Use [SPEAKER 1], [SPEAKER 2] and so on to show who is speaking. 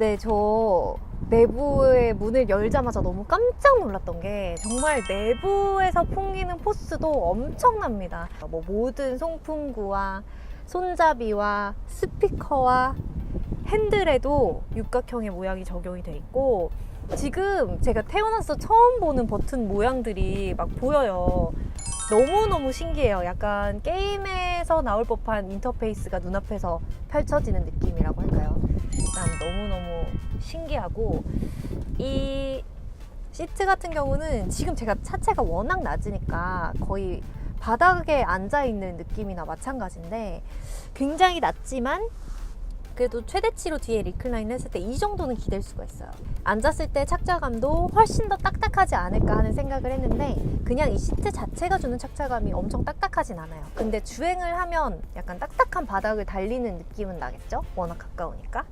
[SPEAKER 1] 네, 저 내부의 문을 열자마자 너무 깜짝 놀랐던 게 정말 내부에서 풍기는 포스도 엄청납니다. 뭐 모든 송풍구와 손잡이와 스피커와 핸들에도 육각형의 모양이 적용이 돼 있고 지금 제가 태어나서 처음 보는 버튼 모양들이 막 보여요. 너무너무 신기해요. 약간 게임 에서 나올 법한 인터페이스가 눈앞에서 펼쳐지는 느낌이라고 할까요? 일단 너무너무 신기하고 이 시트 같은 경우는 지금 제가 차체가 워낙 낮으니까 거의 바닥에 앉아 있는 느낌이나 마찬가지인데 굉장히 낮지만 그래도 최대치로 뒤에 리클라인 했을 때 이 정도는 기댈 수가 있어요. 앉았을 때 착자감도 훨씬 더 딱딱하지 않을까 하는 생각을 했는데 그냥 이 시트 자체가 주는 착자감이 엄청 딱딱하진 않아요. 근데 주행을 하면 약간 딱딱한 바닥을 달리는 느낌은 나겠죠? 워낙 가까우니까.